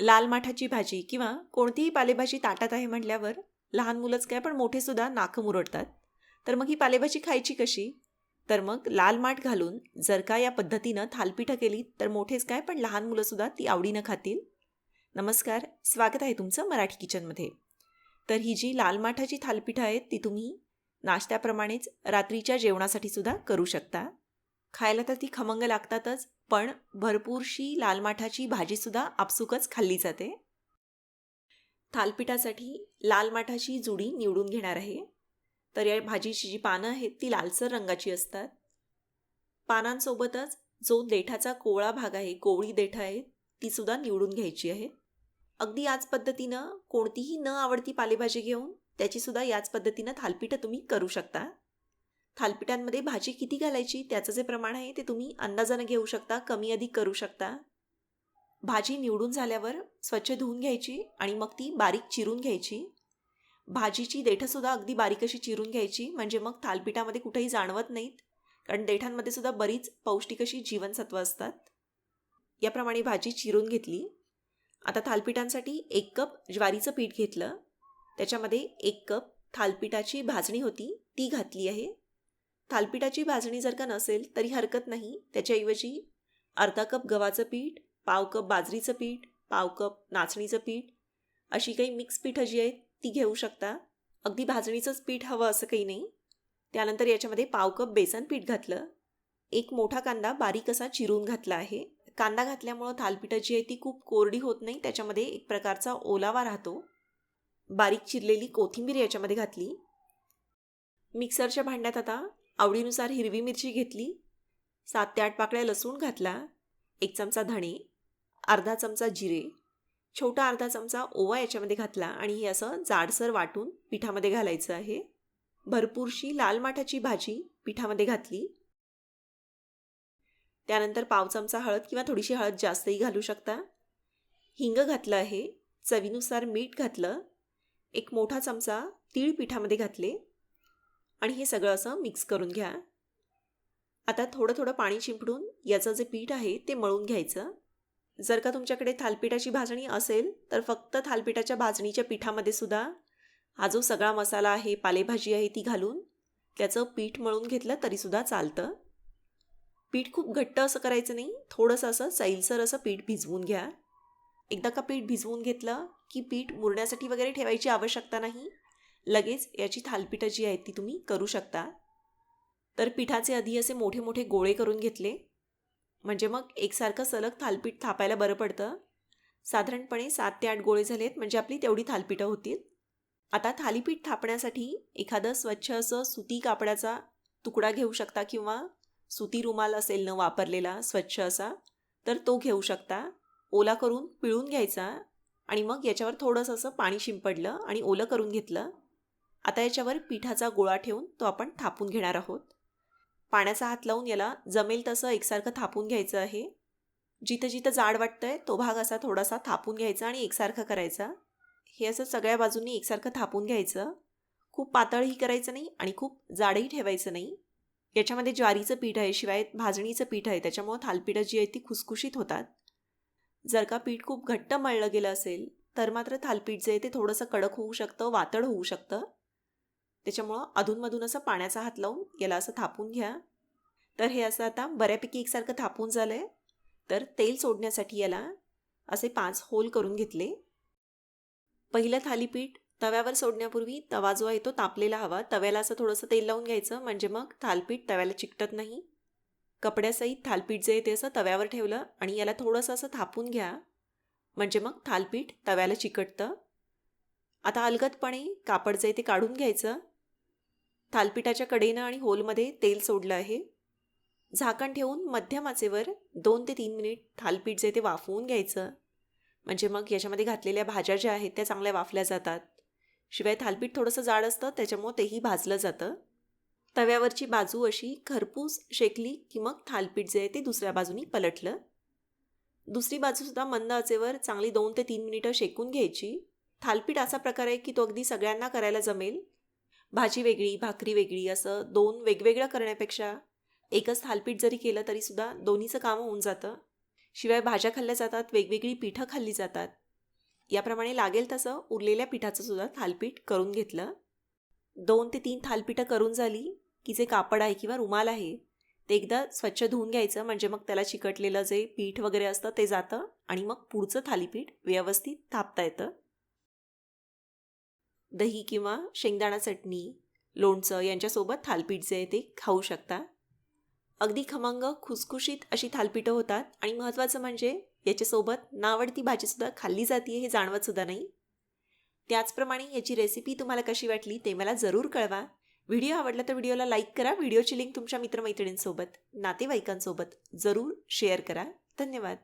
लाल माठाची भाजी किंवा कोणतीही पालेभाजी ताटात आहे म्हटल्यावर लहान मुलंच काय पण मोठेसुद्धा नाकं मुरडतात तर मग ही पालेभाजी खायची कशी? तर मग लाल माठ घालून जर का या पद्धतीनं थालपीठं केली तर मोठेच काय पण लहान मुलंसुद्धा ती आवडीनं खातील. नमस्कार स्वागत आहे तुमचं मराठी किचनमध्ये. तर ही जी लाल माठाची थालपीठं आहेत ती तुम्ही नाश्त्याप्रमाणेच रात्रीच्या जेवणासाठी सुद्धा करू शकता. खायला तर ती खमंग लागतातच पण भरपूरशी लाल माठाची भाजीसुद्धा आपसुकच खाल्ली जाते. थालपिठासाठी लाल माठाची जुडी निवडून घेणार आहे. तर या भाजीची जी पानं आहेत ती लालसर रंगाची असतात. पानांसोबतच जो देठाचा कोवळा भाग आहे कोवळी देठ आहे तीसुद्धा निवडून घ्यायची आहे. अगदी याच पद्धतीनं कोणतीही न आवडती पालेभाजी घेऊन त्याचीसुद्धा याच पद्धतीनं थालपिठं तुम्ही करू शकता. थालपिठांमध्ये भाजी किती घालायची? त्याचं जे प्रमाण आहे ते तुम्ही अंदाजानं घेऊ शकता कमी अधिक करू शकता. भाजी निवडून झाल्यावर स्वच्छ धुवून घ्यायची आणि मग ती बारीक चिरून घ्यायची. भाजीची देठंसुद्धा अगदी बारीक अशी चिरून घ्यायची म्हणजे मग थालपिठामध्ये कुठेही जाणवत नाहीत कारण देठांमध्ये सुद्धा बरीच पौष्टिक अशी जीवनसत्व असतात. याप्रमाणे भाजी चिरून घेतली. आता थालपिठांसाठी एक कप ज्वारीचं पीठ घेतलं. त्याच्यामध्ये एक कप थालपिठाची भाजणी होती ती घातली आहे. थालपिठाची भाजणी जर का नसेल तरी हरकत नाही. त्याच्याऐवजी अर्धा कप गव्हाचं पीठ पाव कप बाजरीचं पीठ पाव कप नाचणीचं पीठ अशी काही मिक्स पीठं जी आहेत ती घेऊ शकता. अगदी भाजणीचंच पीठ हवं असं काही नाही. त्यानंतर याच्यामध्ये पाव कप बेसन पीठ घातलं. एक मोठा कांदा बारीक असा चिरून घातला आहे. कांदा घातल्यामुळं थालपिठं जी आहे ती खूप कोरडी होत नाही. त्याच्यामध्ये एक प्रकारचा ओलावा राहतो. बारीक चिरलेली कोथिंबीर याच्यामध्ये घातली. मिक्सरच्या भांड्यात आता आवडीनुसार हिरवी मिरची घेतली सात ते आठ पाकळ्या लसूण घातला एक चमचा धणे अर्धा चमचा जिरे छोटा अर्धा चमचा ओवा याच्यामध्ये घातला आणि हे असं जाडसर वाटून पिठामध्ये घालायचं आहे. भरपूरशी लाल माठाची भाजी पिठामध्ये घातली. त्यानंतर पाव चमचा हळद किंवा थोडीशी हळद जास्तही घालू शकता. हिंग घातलं आहे चवीनुसार मीठ घातलं एक मोठा चमचा तीळ पिठामध्ये घातले. आणि हे सगळं असं मिक्स करून घ्या. आता थोडं थोडं पाणी शिंपडून याचं जे पीठ आहे ते मळून घ्यायचं. जर का तुमच्याकडे थालपिठाची भाजणी असेल तर फक्त थालपिठाच्या भाजणीच्या पिठामध्ये सुद्धा. हा जो सगळा मसाला आहे पालेभाजी आहे ती घालून त्याचं पीठ मळून घेतलं तरीसुद्धा चालतं. पीठ खूप घट्ट असं करायचं नाही थोडंसं असं सैलसर असं पीठ भिजवून घ्या. एकदा का पीठ भिजवून घेतलं की पीठ मुरण्यासाठी वगैरे ठेवायची आवश्यकता नाही लगेच याची थालपिठं जी आहेत ती तुम्ही करू शकता. तर पिठाचे आधी असे मोठे मोठे गोळे करून घेतले. म्हणजे मग एकसारखं सलग थालपीठ थापायला बरं पडतं. साधारणपणे सात ते आठ गोळे झालेत म्हणजे आपली तेवढी थालपिठं होतील. आता थालीपीठ थापण्यासाठी एखादं स्वच्छ असं सुती कापडाचा तुकडा घेऊ शकता किंवा सुती रुमाल असेल न वापरलेला स्वच्छ असा तर तो घेऊ शकता. ओला करून पिळून घ्यायचा आणि मग याच्यावर थोडंसं असं पाणी शिंपडलं आणि ओलं करून घेतलं. आता याच्यावर पिठाचा गोळा ठेवून तो आपण थापून घेणार आहोत. पाण्याचा हात लावून याला जमेल तसं एकसारखं थापून घ्यायचं आहे. जिथं जिथं जाड वाटतंय तो भाग असा थोडासा थापून घ्यायचा आणि एकसारखं करायचा. हे असं सगळ्या बाजूंनी एकसारखं थापून घ्यायचं. खूप पातळही करायचं नाही आणि खूप जाडही ठेवायचं नाही. याच्यामध्ये ज्वारीचं पीठ आहे शिवाय भाजणीचं पीठ आहे. त्याच्यामुळं थालपीठं जी आहेत ती खुसखुशीत होतात. जर का पीठ खूप घट्ट मळलं गेलं असेल तर मात्र थालपीठ जे आहे ते थोडंसं कडक होऊ शकतं वातड होऊ शकतं. त्याच्यामुळं अधूनमधून असं पाण्याचा हात लावून याला असं थापून घ्या. तर हे असं आता बऱ्यापैकी एकसारखं थापून झालं आहे तर तेल सोडण्यासाठी याला असे पाच होल करून घेतले. पहिलं थालीपीठ तव्यावर सोडण्यापूर्वी तवा जो आहे तो तापलेला हवा. तव्याला असं थोडंसं तेल लावून घ्यायचं. म्हणजे मग थालपीठ तव्याला चिकटत नाही. कपड्यासहित थालपीठ जे आहे ते असं तव्यावर ठेवलं आणि याला थोडंसं असं थापून घ्या. म्हणजे मग थालपीठ तव्याला चिकटतं. आता अलगदपणे कापड जे आहे ते काढून घ्यायचं. थालपिठाच्या कडेनं आणि होलमध्ये तेल सोडलं आहे. झाकण ठेवून मध्यम आचेवर दोन ते तीन मिनिट थालपीठ जे ते वाफवून घ्यायचं. म्हणजे मग याच्यामध्ये घातलेल्या भाज्या ज्या आहेत त्या चांगल्या वाफल्या जातात. शिवाय थालपीठ थोडंसं जाड असतं त्याच्यामुळं तेही भाजलं जातं. तव्यावरची बाजू अशी खरपूस शेकली की मग थालपीठ जे आहे ते दुसऱ्या बाजूनी पलटलं. दुसरी बाजूसुद्धा मंद आचेवर चांगली दोन ते तीन मिनिटं शेकून घ्यायची. थालपीठ असा प्रकार आहे की तो अगदी सगळ्यांना करायला जमेल. भाजी वेगळी भाकरी वेगळी असं दोन वेगवेगळं करण्यापेक्षा एकच थालपीठ जरी केलं तरीसुद्धा दोन्हीचं काम होऊन जातं. शिवाय भाज्या खाल्ल्या जातात वेगवेगळी पिठं खाल्ली जातात. याप्रमाणे लागेल तसं उरलेल्या पिठाचं सुद्धा थालपीठ करून घेतलं. दोन ते तीन थालपीठं करून झाली की जे कापड आहे किंवा रुमाल आहे ते एकदा स्वच्छ धुवून घ्यायचं. म्हणजे मग त्याला चिकटलेलं जे पीठ वगैरे असतं ते जातं आणि मग पुढचं थालीपीठ व्यवस्थित थापता येतं. दही किंवा शेंगदाणा चटणी लोणचं यांच्यासोबत थालपीठ जे आहे ते खाऊ शकता. अगदी खमंग खुसखुशीत अशी थालपीठं होतात आणि महत्त्वाचं म्हणजे याच्यासोबत नावडती भाजीसुद्धा खाल्ली जाते हे जाणवतसुद्धा नाही. त्याचप्रमाणे याची रेसिपी तुम्हाला कशी वाटली ते मला जरूर कळवा. व्हिडिओ आवडला तर व्हिडिओला लाईक करा. व्हिडिओची लिंक तुमच्या मित्रमैत्रिणींसोबत नातेवाईकांसोबत जरूर शेअर करा. धन्यवाद.